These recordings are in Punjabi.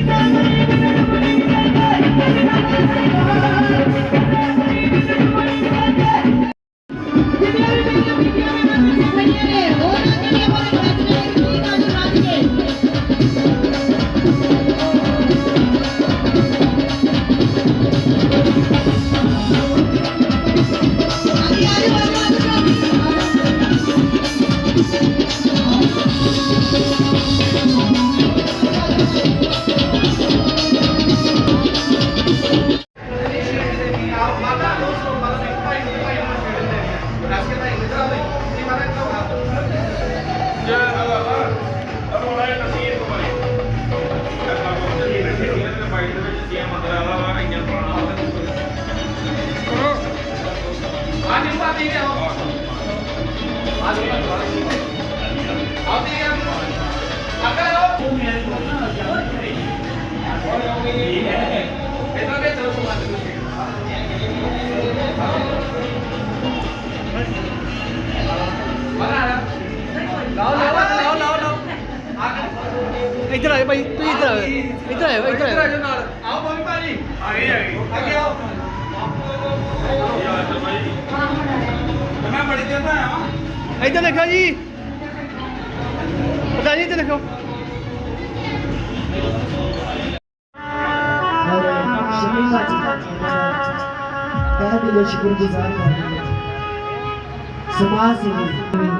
ਇੱਧਰ ਆਏ इधर आए भाई तू इधर आए इधर आए इधर आए आओ भाभी भाई आगे आगे आओ मैं बड़ी देर में इधर देखो जी पता जी इधर देखो Ben bile şükür güzel Sabah sevgisi.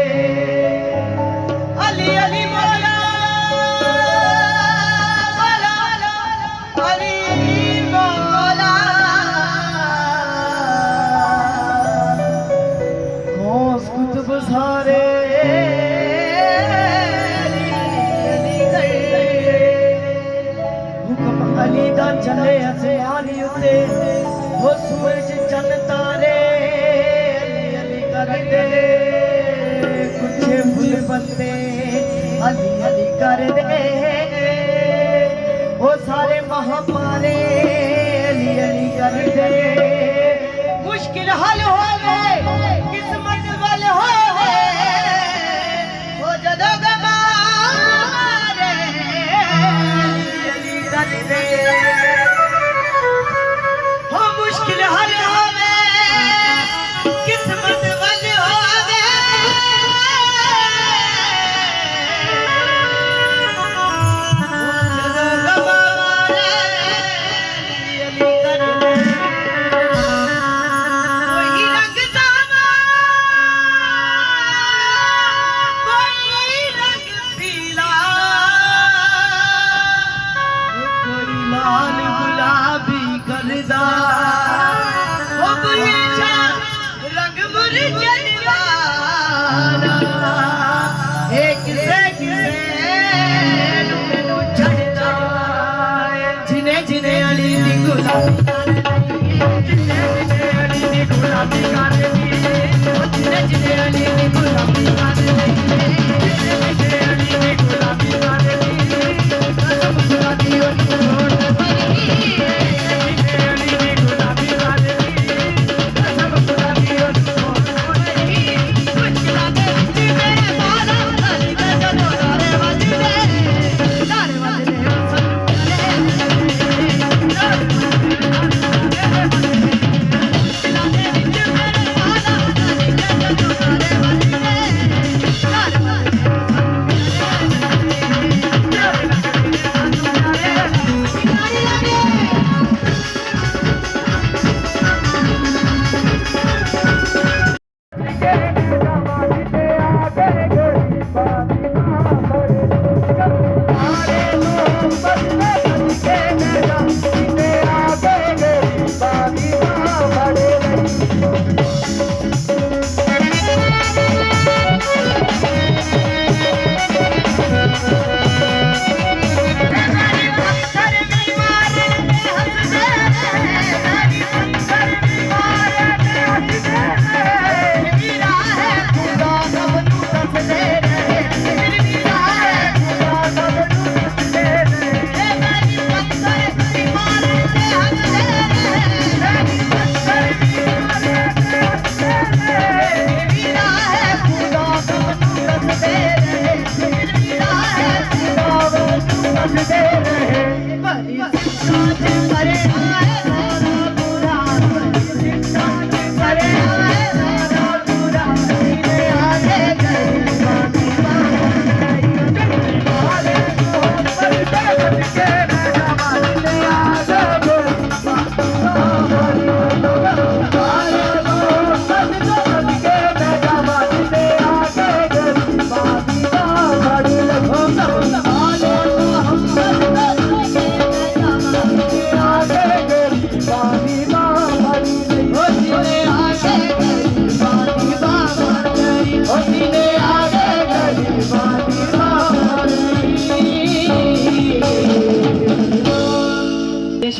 ਹੁਕਮ ਅਲੀ ਦਾ ਚੱਲੇ ਅਸਮਾਨੀ ਉੱਤੇ। ਉਹ ਸੂਰਜ ਚੰਨ ਤਾਰੇ ਅਲੀ ਅਲੀ ਕਰਦੇ। ਕੁਛੇ ਫੁੱਲ ਪੱਤੇ ਅਲੀ ਅਲੀ ਕਰਦੇ। ਉਹ ਸਾਰੇ ਮਹਾਮਾਰੇ ਅਲੀ ਅਲੀ ਕਰਦੇ। ਮੁਸ਼ਕਿਲ ਹੱਲ ਹੋਵੇ। ਦੀ ਗੁਲਾਬੀ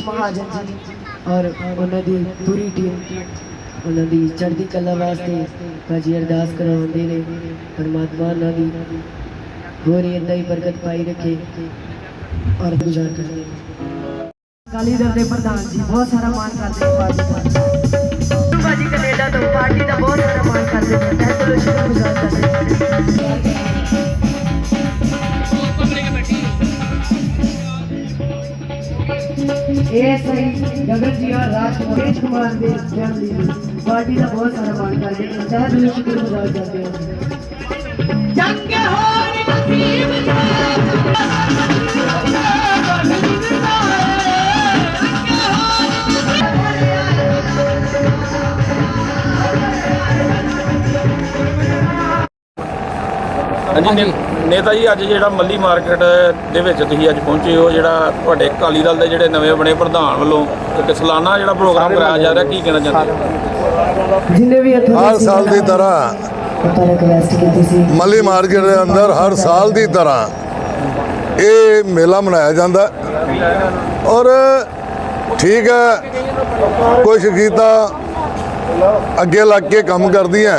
ਮਹਾਜਨ ਜੀ ਔਰ ਉਹਨਾਂ ਦੀ ਪੂਰੀ ਟੀਮ ਉਹਨਾਂ ਦੀ ਚੜ੍ਹਦੀ ਕਲਾ ਵਾਸਤੇ ਭਾਜੀ ਅਰਦਾਸ ਕਰਵਾਉਂਦੇ ਨੇ ਪਰਮਾਤਮਾ ਉਹਨਾਂ ਦੀ ਹੋਰ ਹੀ ਏਦਾਂ ਹੀ ਬਰਕਤ ਪਾਈ ਰੱਖੇ ਔਰ ਗੁਜ਼ਾਰ ਕਰੇ ਕਾਲੀ ਦਲ ਦੇ ਪ੍ਰਧਾਨ ਜੀ ਬਹੁਤ ਸਾਰਾ ਮਾਣ ਕਰਦੇ ਨੇ ਭਾਜੀ ਦਾ ਭਾਜੀ ਕੈਨੇਡਾ ਤੋਂ ਪਾਰਟੀ ਦਾ ਬਹੁਤ ਸਾਰਾ ਮਾਣ ਕਰਦੇ ਨੇ ਤਹਿ ਦਿਲੋਂ ਸ਼ੁਕਰਗੁਜ਼ਾਰ ਕਰਦੇ ਨੇ ਇਹ ਜੀ ਔਰ ਰਾਜ ਮਹੇਸ਼ ਕੁਮਾਰ ਦੇ ਜਨਮ ਦਿਨ ਪਾਰਟੀ ਦਾ ਬਹੁਤ ਸਾਰਾ ਮਾਣ ਕਰਦੇ ਨੇ ਤਹਿ ਦਿਲੋਂ ਸ਼ੁਕਰਗੁਜ਼ਾਰ ਕਰਦੇ ਹਾਂ। ਜੰਗ ਹੋਣ ਨਸੀਬ ਹਾਂਜੀ ਨੇ- ਨੇਤਾ ਜੀ ਅੱਜ ਜਿਹੜਾ ਮੱਲੀ ਮਾਰਕੀਟ ਦੇ ਵਿੱਚ ਤੁਸੀਂ ਅੱਜ ਪਹੁੰਚੇ ਹੋ ਜਿਹੜਾ ਤੁਹਾਡੇ ਅਕਾਲੀ ਦਲ ਦੇ ਜਿਹੜੇ ਨਵੇਂ ਬਣੇ ਪ੍ਰਧਾਨ ਵੱਲੋਂ ਇੱਕ ਸਾਲਾਨਾ ਜਿਹੜਾ ਪ੍ਰੋਗਰਾਮ ਕਰਾਇਆ ਜਾ ਰਿਹਾ ਕੀ ਕਹਿਣਾ ਚਾਹੁੰਦੇ ਹੋ? ਜਿੰਨੇ ਵੀ ਇੱਥੋਂ ਹਰ ਸਾਲ ਦੀ ਤਰ੍ਹਾਂ ਪਤਾ ਰਿਕਵੈਸਟ ਕੀਤੀ ਸੀ ਮੱਲੀ ਮਾਰਕੀਟ ਦੇ ਅੰਦਰ ਹਰ ਸਾਲ ਦੀ ਤਰ੍ਹਾਂ ਇਹ ਮੇਲਾ ਮਨਾਇਆ ਜਾਂਦਾ। ਔਰ ਠੀਕ ਹੈ ਕੁਝ ਗੀਤਾ ਅੱਗੇ ਲੱਗ ਕੇ ਕੰਮ ਕਰਦੀਆਂ।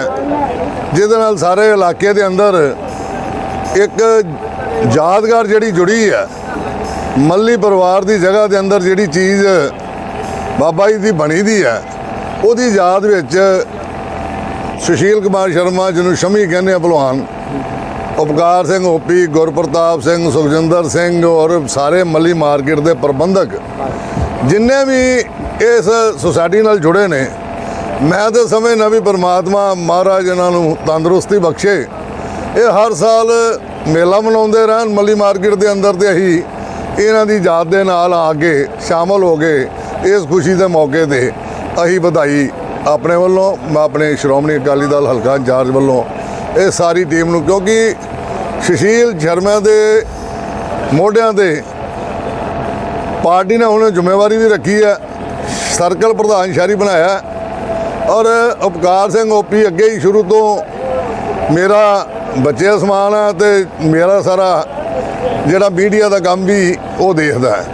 ਜਿਹਦੇ ਨਾਲ ਸਾਰੇ ਇਲਾਕੇ ਦੇ ਅੰਦਰ ਇੱਕ ਯਾਦਗਾਰ ਜਿਹੜੀ ਜੁੜੀ ਹੈ, ਮੱਲੀ ਪਰਿਵਾਰ ਦੀ ਜਗ੍ਹਾ ਦੇ ਅੰਦਰ ਜਿਹੜੀ ਚੀਜ਼ ਬਾਬਾ ਜੀ ਦੀ ਬਣੀ ਦੀ ਹੈ, ਉਹਦੀ ਯਾਦ ਵਿੱਚ ਸੁਸ਼ੀਲ ਕੁਮਾਰ ਸ਼ਰਮਾ, ਜਿਹਨੂੰ ਸ਼ਮੀ ਕਹਿੰਦੇ ਆ ਭਲਵਾਨ, ਉਪਕਾਰ ਸਿੰਘ ਓਪੀ, ਗੁਰਪ੍ਰਤਾਪ ਸਿੰਘ, ਸੁਖਜਿੰਦਰ ਸਿੰਘ ਔਰ ਸਾਰੇ ਮੱਲੀ ਮਾਰਕੀਟ ਦੇ ਪ੍ਰਬੰਧਕ, ਜਿੰਨੇ ਵੀ ਇਸ ਸੁਸਾਇਟੀ ਨਾਲ ਜੁੜੇ ਨੇ, ਮੈਂ ਤਾਂ ਸਮਝਦਾ ਵੀ ਪਰਮਾਤਮਾ ਮਹਾਰਾਜ ਇਹਨਾਂ ਨੂੰ ਤੰਦਰੁਸਤੀ ਬਖਸ਼ੇ। ਇਹ ਹਰ ਸਾਲ ਮੇਲਾ ਮਨਾਉਂਦੇ ਰਹਿਣ, ਮੱਲੀ ਮਾਰਕੀਟ ਦੇ ਅੰਦਰ ਤੇ ਅਸੀਂ ਇਹਨਾਂ ਦੀ ਯਾਦ ਦੇ ਨਾਲ ਆ ਕੇ ਸ਼ਾਮਲ ਹੋ ਗਏ ਇਸ ਖੁਸ਼ੀ ਦੇ ਮੌਕੇ ਤੇ ਅਸੀਂ ਵਧਾਈ ਆਪਣੇ ਵੱਲੋਂ, ਮੈਂ ਆਪਣੇ ਸ਼੍ਰੋਮਣੀ ਅਕਾਲੀ ਦਲ ਹਲਕਾ ਇੰਚਾਰਜ ਵੱਲੋਂ ਇਹ ਸਾਰੀ ਟੀਮ ਨੂੰ, ਕਿਉਂਕਿ ਸੁਸ਼ੀਲ ਸ਼ਰਮਾ ਦੇ ਮੋਢਿਆਂ ਤੇ ਪਾਰਟੀ ਨੇ ਹੁਣ ਜ਼ਿੰਮੇਵਾਰੀ ਵੀ ਰੱਖੀ ਹੈ, ਸਰਕਲ ਪ੍ਰਧਾਨ ਸ਼ਹਿਰੀ ਬਣਾਇਆ ਔਰ ਉਪਕਾਰ ਸਿੰਘ ਓਪੀ ਅੱਗੇ ਹੀ ਸ਼ੁਰੂ ਤੋਂ ਮੇਰਾ ਬੱਚੇ ਸਮਾਨ ਆ ਤੇ ਮੇਰਾ ਸਾਰਾ ਜਿਹੜਾ ਮੀਡੀਆ ਦਾ ਕੰਮ ਵੀ ਉਹ ਦੇਖਦਾ ਹੈ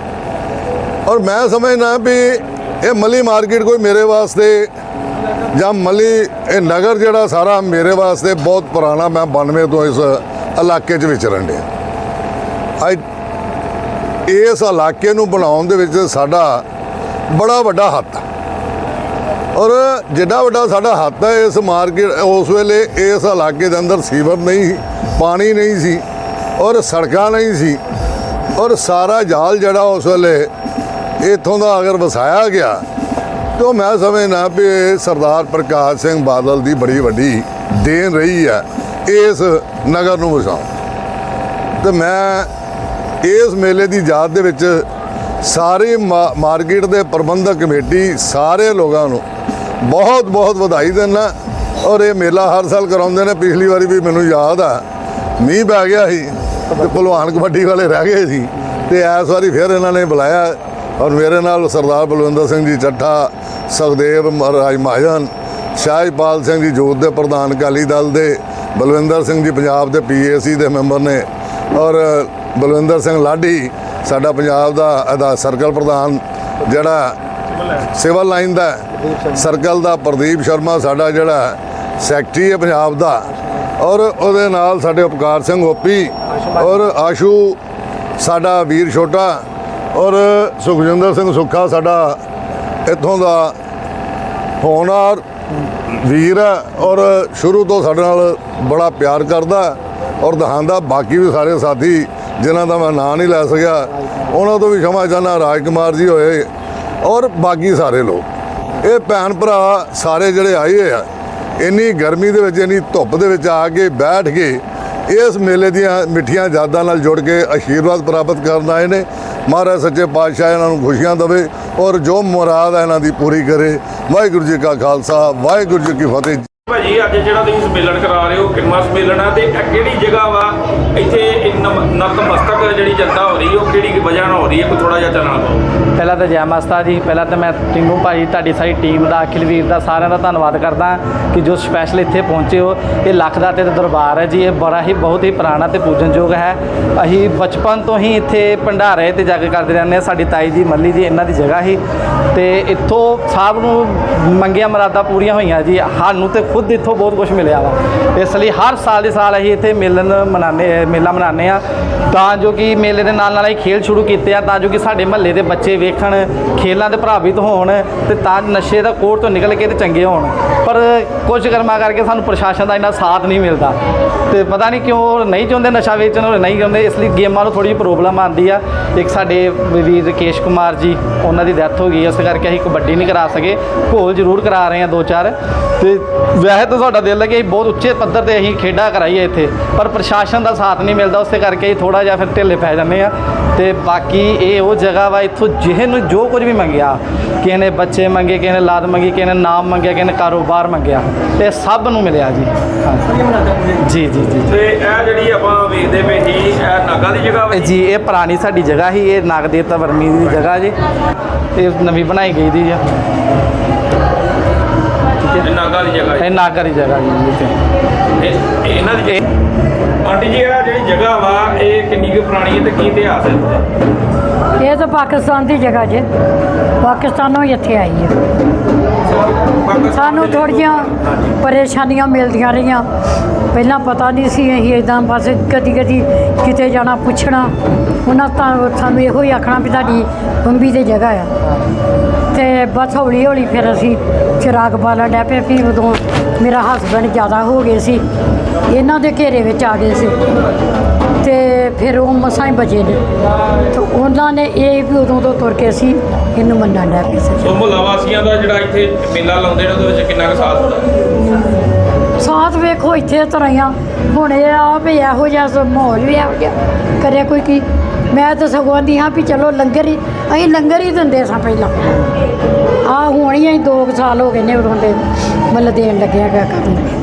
ਔਰ ਮੈਂ ਸਮਝਦਾ ਵੀ ਇਹ ਮੱਲੀ ਮਾਰਕੀਟ ਕੋਈ ਮੇਰੇ ਵਾਸਤੇ ਜਾਂ ਮੱਲੀ ਇਹ ਨਗਰ ਜਿਹੜਾ ਸਾਰਾ ਮੇਰੇ ਵਾਸਤੇ ਬਹੁਤ ਪੁਰਾਣਾ, ਮੈਂ 92 ਤੋਂ ਇਸ ਇਲਾਕੇ 'ਚ ਵਿਚਰਨ ਡਿਆ ਅੱਜ ਇਸ ਇਲਾਕੇ ਨੂੰ ਬਣਾਉਣ ਦੇ ਵਿੱਚ ਸਾਡਾ ਬੜਾ ਵੱਡਾ ਹੱਥ ਹੈ। ਔਰ ਜਿੱਡਾ ਵੱਡਾ ਸਾਡਾ ਹੱਥ ਹੈ, ਇਸ ਮਾਰਕੀਟ, ਉਸ ਵੇਲੇ ਇਸ ਇਲਾਕੇ ਦੇ ਅੰਦਰ ਸੀਵਰ ਨਹੀਂ ਸੀ, ਪਾਣੀ ਨਹੀਂ ਸੀ ਔਰ ਸੜਕਾਂ ਨਹੀਂ ਸੀ ਔਰ ਸਾਰਾ ਜਾਲ ਜਿਹੜਾ ਉਸ ਵੇਲੇ ਇੱਥੋਂ ਦਾ ਅਗਰ ਵਸਾਇਆ ਗਿਆ ਤਾਂ ਮੈਂ ਸਮਝਦਾ ਵੀ ਸਰਦਾਰ ਪ੍ਰਕਾਸ਼ ਸਿੰਘ ਬਾਦਲ ਦੀ ਬੜੀ ਵੱਡੀ ਦੇਣ ਰਹੀ ਹੈ ਇਸ ਨਗਰ ਨੂੰ ਵਸਾਉਣ। ਤੇ ਮੈਂ ਇਸ ਮੇਲੇ ਦੀ ਯਾਦ ਦੇ ਵਿੱਚ ਸਾਰੀ ਮਾ- ਮਾਰਕੀਟ ਦੇ ਪ੍ਰਬੰਧਕ ਕਮੇਟੀ ਸਾਰੇ ਲੋਕਾਂ ਨੂੰ ਬਹੁਤ ਬਹੁਤ ਵਧਾਈ ਦਿੰਦਾ ਔਰ ਇਹ ਮੇਲਾ ਹਰ ਸਾਲ ਕਰਾਉਂਦੇ ਨੇ। ਪਿਛਲੀ ਵਾਰੀ ਵੀ ਮੈਨੂੰ ਯਾਦ ਆ। ਮੀਂਹ ਪੈ ਗਿਆ ਸੀ ਤੇ ਭਲਵਾਨ ਕਬੱਡੀ ਵਾਲੇ ਰਹਿ ਗਏ ਸੀ। ਤੇ ਇਸ ਵਾਰੀ ਫਿਰ ਇਹਨਾਂ ਨੇ ਬੁਲਾਇਆ। ਔਰ ਮੇਰੇ ਨਾਲ ਸਰਦਾਰ ਬਲਵਿੰਦਰ ਸਿੰਘ ਜੀ ਚੱਠਾ, ਸੁਖਦੇਵ ਮਹਾਰਾਜ ਮਹਾਜਨ ਸ਼ਾਹਜਪਾਲ ਸਿੰਘ ਜੀ ਜੋਤ ਦੇ ਪ੍ਰਧਾਨ, ਅਕਾਲੀ ਦਲ ਦੇ ਬਲਵਿੰਦਰ ਸਿੰਘ ਜੀ ਪੰਜਾਬ ਦੇ ਪੀਏਸੀ ਦੇ ਮੈਂਬਰ ਨੇ। ਔਰ ਬਲਵਿੰਦਰ ਸਿੰਘ ਲਾਡੀ, ਸਾਡਾ ਪੰਜਾਬ ਦਾ ਅਦਾ ਸਰਕਲ ਪ੍ਰਧਾਨ, ਜਿਹੜਾ ਸਿਵਲ ਲਾਈਨ ਦਾ ਸਰਕਲ ਦਾ ਪ੍ਰਦੀਪ ਸ਼ਰਮਾ ਸਾਡਾ ਜਿਹੜਾ ਸੈਕਟਰੀ ਹੈ ਪੰਜਾਬ ਦਾ। ਔਰ ਉਹਦੇ ਨਾਲ ਸਾਡੇ ਉਪਕਾਰ ਸਿੰਘ ਹੋਪੀ ਔਰ ਆਸ਼ੂ ਸਾਡਾ ਵੀਰ ਛੋਟਾ ਔਰ ਸੁਖਜਿੰਦਰ ਸਿੰਘ ਸੁੱਖਾ ਸਾਡਾ ਇੱਥੋਂ ਦਾ ਹੋਣਾਰ ਵੀਰ ਹੈ ਔਰ ਸ਼ੁਰੂ ਤੋਂ ਸਾਡੇ ਨਾਲ ਬੜਾ ਪਿਆਰ ਕਰਦਾ ਔਰ ਦਹਾਂਦਾ ਬਾਕੀ ਵੀ ਸਾਰੇ ਸਾਥੀ ਜਿਨ੍ਹਾਂ ਦਾ ਮੈਂ ਨਾਂ ਨਹੀਂ ਲੈ ਸਕਿਆ ਉਹਨਾਂ ਤੋਂ ਵੀ ਸ਼ਮਾ ਚਾਹਨਾ ਰਾਜਕੁਮਾਰ ਜੀ ਹੋਏ ਔਰ ਬਾਕੀ ਸਾਰੇ ਲੋਕ। ਇਹ ਭੈਣ ਭਰਾ ਸਾਰੇ ਜਿਹੜੇ ਆਏ ਆ, ਇੰਨੀ ਗਰਮੀ ਦੇ ਵਿੱਚ, ਇੰਨੀ ਧੁੱਪ ਦੇ ਵਿੱਚ ਆ ਕੇ ਬੈਠ ਕੇ ਇਸ ਮੇਲੇ ਦੀਆਂ ਮਿੱਠੀਆਂ ਯਾਦਾਂ ਨਾਲ ਜੁੜ ਕੇ ਆਸ਼ੀਰਵਾਦ ਪ੍ਰਾਪਤ ਕਰਨ ਆਏ ਨੇ। ਮਹਾਰਾਜ ਸੱਚੇ ਪਾਤਸ਼ਾਹ ਇਹਨਾਂ ਨੂੰ ਖੁਸ਼ੀਆਂ ਦੇਵੇ ਔਰ ਜੋ ਮੁਰਾਦ ਹੈ ਇਹਨਾਂ ਦੀ ਪੂਰੀ ਕਰੇ। ਵਾਹਿਗੁਰੂ ਜੀ ਕਾ ਖਾਲਸਾ, ਵਾਹਿਗੁਰੂ ਜੀ ਕੀ ਫਤਿਹ। ਭਾਜੀ, ਅੱਜ ਜਿਹੜਾ ਤੁਸੀਂ ਸੰਮੇਲਨ ਕਰਾ ਰਹੇ ਹੋ, ਕਿੰਨਾ ਸੰਮੇਲਨ ਆ ਤੇ ਇਹ ਕਿਹੜੀ ਜਗ੍ਹਾ ਵਾ? ਇੱਥੇ ਨਤਮਸਤਕ ਜਿਹੜੀ ਜਨਤਾ ਹੋ ਰਹੀ, ਉਹ ਕਿਹੜੀ ਵਜ੍ਹਾ ਨਾਲ ਹੋ ਰਹੀ ਹੈ? ਕੋਈ ਥੋੜਾ ਜਿਹਾ ਚਾਨਣਾ ਪਾਓ ਪਹਿਲਾਂ ਤਾਂ ਜੈ ਮਾਸਤਾ ਜੀ, ਪਹਿਲਾਂ ਤਾਂ ਮੈਂ ਟਿੰਗੂ ਭਾਈ ਤੁਹਾਡੀ ਸਾਰੀ ਟੀਮ ਦਾ ਅਖਿਲ ਵੀਰ ਦਾ ਸਾਰਿਆਂ ਦਾ ਧੰਨਵਾਦ ਕਰਦਾ ਕਿ ਜੋ ਸਪੈਸ਼ਲ ਇੱਥੇ ਪਹੁੰਚੇ ਹੋ। ਇਹ ਲੱਖ ਦਾ ਤੇ ਦਰਬਾਰ ਹੈ ਜੀ, ਇਹ ਬੜਾ ਹੀ ਬਹੁਤ ਹੀ ਪੁਰਾਣਾ ਤੇ ਪੂਜਨਯੋਗ ਹੈ। ਅਸੀਂ ਬਚਪਨ ਤੋਂ ਹੀ ਇੱਥੇ ਭੰਡਾਰੇ ਤੇ ਕੇ ਕਰਦੇ ਰਹਿੰਦੇ ਹਾਂ। ਸਾਡੀ ਤਾਈ ਜੀ, ਮੱਲੀ ਜੀ, ਇਹਨਾਂ ਦੀ ਜਗ੍ਹਾ ਹੀ। ਤੇ ਇੱਥੋਂ ਸਭ ਨੂੰ ਮੰਗੀਆਂ ਮਰਾਦਾ ਪੂਰੀਆਂ ਹੋਈਆਂ ਜੀ। ਸਾਨੂੰ ਤੇ ਖੁਦ ਇੱਥੋਂ ਬਹੁਤ ਕੁਝ ਮਿਲਿਆ ਵਾ। ਇਸ ਲਈ ਹਰ ਸਾਲ ਦੇ ਸਾਲ ਅਸੀਂ ਇੱਥੇ ਮੇਲਨ ਮਨਾਉਂਦੇ ਮੇਲਾ ਮਨਾਉਂਦੇ ਆ ਤਾਂ ਜੋ ਕਿ ਮੇਲੇ ਦੇ ਨਾਲ ਨਾਲ ਅਸੀਂ ਖੇਲ ਸ਼ੁਰੂ ਕੀਤੇ ਆ, ਤਾਂ ਜੋ ਕਿ ਸਾਡੇ ਮਹੱਲੇ ਦੇ ਬੱਚੇ ਵੇਖਣ, ਖੇਲਾਂ ਦੇ ਪ੍ਰਭਾਵਿਤ ਹੋਣ ਤੇ ਤਾਂ ਨਸ਼ੇ ਦਾ ਕੋਰ ਤੋਂ ਨਿਕਲ ਕੇ ਤੇ ਚੰਗੇ ਹੋਣ। ਪਰ ਕੁਝ ਕਰਮਾ ਕਰਕੇ ਸਾਨੂੰ ਪ੍ਰਸ਼ਾਸਨ ਦਾ ਇੰਨਾ ਸਾਥ ਨਹੀਂ ਮਿਲਦਾ। ਤੇ ਪਤਾ ਨਹੀਂ ਕਿਉਂ ਉਹ ਨਹੀਂ ਚਾਹੁੰਦੇ ਨਸ਼ਾ ਵੇਚਣ, ਉਹ ਨਹੀਂ ਚਾਹੁੰਦੇ, ਇਸ ਲਈ ਗੇਮਾਂ ਨੂੰ ਥੋੜੀ ਜਿਹੀ ਪ੍ਰੋਬਲਮ ਆਉਂਦੀ ਆ। ਇੱਕ ਸਾਡੇ ਵੀਰ ਰਕੇਸ਼ ਕੁਮਾਰ ਜੀ ਉਹਨਾਂ ਦੀ ਡੈਥ ਹੋ ਗਈ ਇਸ ਕਰਕੇ ਅਸੀਂ ਕਬੱਡੀ ਨਹੀਂ ਕਰਾ ਸਕੇ। ਘੋਲ ਜ਼ਰੂਰ ਕਰਾ ਰਹੇ ਹਾਂ ਦੋ ਚਾਰ। ਤੇ ਵੈਸੇ ਤਾਂ ਸਾਡਾ ਦਿਲ ਹੈ ਕਿ ਅਸੀਂ ਬਹੁਤ ਉੱਚੇ ਪੱਧਰ ਤੇ ਅਸੀਂ ਖੇਡਾਂ ਕਰਾਈਏ ਇੱਥੇ ਪਰ ਪ੍ਰਸ਼ਾਸਨ ਦਾ ਸਾਥ ਨਹੀਂ ਮਿਲਦਾ ਉਸੇ ਕਰਕੇ ਅਸੀਂ ਥੋੜਾ ਜਿਹਾ ਫਿਰ ਢਿੱਲੇ ਪੈ ਜਾਂਦੇ ਆ। ਤੇ ਬਾਕੀ ਇਹ ਉਹ ਜਗ੍ਹਾ ਵਾ ਇੱਥੋਂ ਜਿਹੇ ਨੂੰ ਜੋ ਕੁਝ ਵੀ ਮੰਗਿਆ ਕਿਸੇ ਨੇ ਬੱਚੇ ਮੰਗੇ ਕਿਸੇ ਨੇ ਲਾਦ ਮੰਗੀ ਕਿਸੇ ਨੇ ਨਾਮ ਮੰਗਿਆ ਕਿਸੇ ਨੇ ਕਾਰੋਬਾਰ ਮੰਗਿਆ ਇਹ ਸਭ ਨੂੰ ਮਿਲਿਆ ਜੀ। ਜੀ ਜੀ ਜੀ। ਤੇ ਇਹ ਜਿਹੜੀ ਆਪਾਂ ਵੇਖਦੇ ਪਏ ਸੀ ਇਹ ਨਾਗਾ ਦੀ ਜਗ੍ਹਾ ਵਾ ਜੀ? ਇਹ ਪੁਰਾਣੀ ਸਾਡੀ ਜਗ੍ਹਾ ਸੀ ਇਹ ਨਾਗ ਦੇਵਤਾ ਵਰਮੀ ਦੀ ਜਗ੍ਹਾ ਜੀ। ਇਹ ਨਵੀਂ ਬਣਾਈ ਗਈ ਦੀ ਆ। ਇਹ ਨਾਗਾ ਦੀ ਜਗ੍ਹਾ ਇਹ ਨਾਗਰ ਦੀ ਜਗ੍ਹਾ ਜੀ ਇੱਥੇ। ਇਹ ਇਹ ਇਹਨਾਂ ਦੀ ਇਹ- ਆਂਟੀ ਜੀ ਇਹ ਜਿਹੜੀ ਜਗ੍ਹਾ ਵਾ ਇਹ ਕਿੰਨੀ ਕੁ ਪੁਰਾਣੀ ਹੈ ਤੇ ਕੀ ਇਤਿਹਾਸ ਹੈ? ਇਹ ਤਾਂ ਪਾਕਿਸਤਾਨ ਦੀ ਜਗ੍ਹਾ ਜੇ। ਪਾਕਿਸਤਾਨੋਂ ਹੀ ਇੱਥੇ ਆਈ ਹੈ। ਸਾਨੂੰ ਦੇ- ਥੋੜੀਆਂ ਪਰੇਸ਼ਾਨੀਆਂ ਮਿਲਦੀਆਂ ਰਹੀਆਂ। ਪਹਿਲਾਂ ਪਤਾ ਨਹੀਂ ਸੀ ਅਸੀਂ ਇਦਾਂ ਬਸ ਕਦੀ ਕਦੀ ਕਿਤੇ ਜਾਣਾ, ਪੁੱਛਣਾ। ਉਹਨਾਂ ਤਾਂ ਸਾਨੂੰ ਇਹੋ ਹੀ ਆਖਣਾ ਵੀ ਤੁਹਾਡੀ ਬੰਬੀ ਦੀ ਜਗ੍ਹਾ ਆ। ਤੇ ਬਸ ਹੌਲੀ ਹੌਲੀ ਫਿਰ ਅਸੀਂ ਚਿਰਾਗ ਬਾਲਣ ਡੈ ਪਏ ਵੀ ਉਦੋਂ ਮੇਰਾ ਹਸਬੰਡ ਜ਼ਿਆਦਾ ਹੋ ਗਏ ਸੀ। ਇਹਨਾਂ ਦੇ ਘੇਰੇ ਵਿੱਚ ਆ ਗਏ ਸੀ। ਤੇ ਫਿਰ ਉਹ ਮਸਾਂ ਹੀ ਬਚੇ ਨੇ। ਤੇ ਉਹਨਾਂ ਨੇ ਇਹ ਵੀ ਉਦੋਂ ਤੋਂ ਤੁਰ ਕੇ ਅਸੀਂ ਇਹਨੂੰ ਮੰਨਣ ਡੈ ਪਏ ਸੀ। ਸੋ ਮੁਹੱਲਾ ਵਾਸੀਆਂ ਦਾ ਜਿਹੜਾ ਇੱਥੇ ਮੇਲਾ ਲਾਉਂਦੇ ਨੇ ਉਹਦੇ ਵਿੱਚ ਕਿੰਨਾ ਕੁ ਸਾਥ ਹੁੰਦਾ? ਸਾਥ ਵੇਖੋ ਇੱਥੇ ਤਰਾਈਆਂ ਹੁਣ ਇਹ ਆ ਵੀ ਇਹੋ ਜਿਹਾ ਮਾਹੌਲ ਵੀ ਇਹੋ ਜਿਹਾ ਕਰਿਆ ਕੋਈ ਕੀ। ਮੈਂ ਤਾਂ ਸਗੋਂ ਹਾਂ ਵੀ ਚਲੋ ਲੰਗਰ ਹੀ ਅਸੀਂ ਲੰਗਰ ਹੀ ਦਿੰਦੇ ਸਾਂ ਪਹਿਲਾਂ। ਆ ਹੁਣ ਹੀ ਅਸੀਂ 2 ਸਾਲ ਹੋ ਗਏ ਨੇ ਉਦੋਂ ਦੇ ਮਤਲਬ ਦੇਣ ਲੱਗੇ ਆ ਕਰਨ ਲੱਗੇ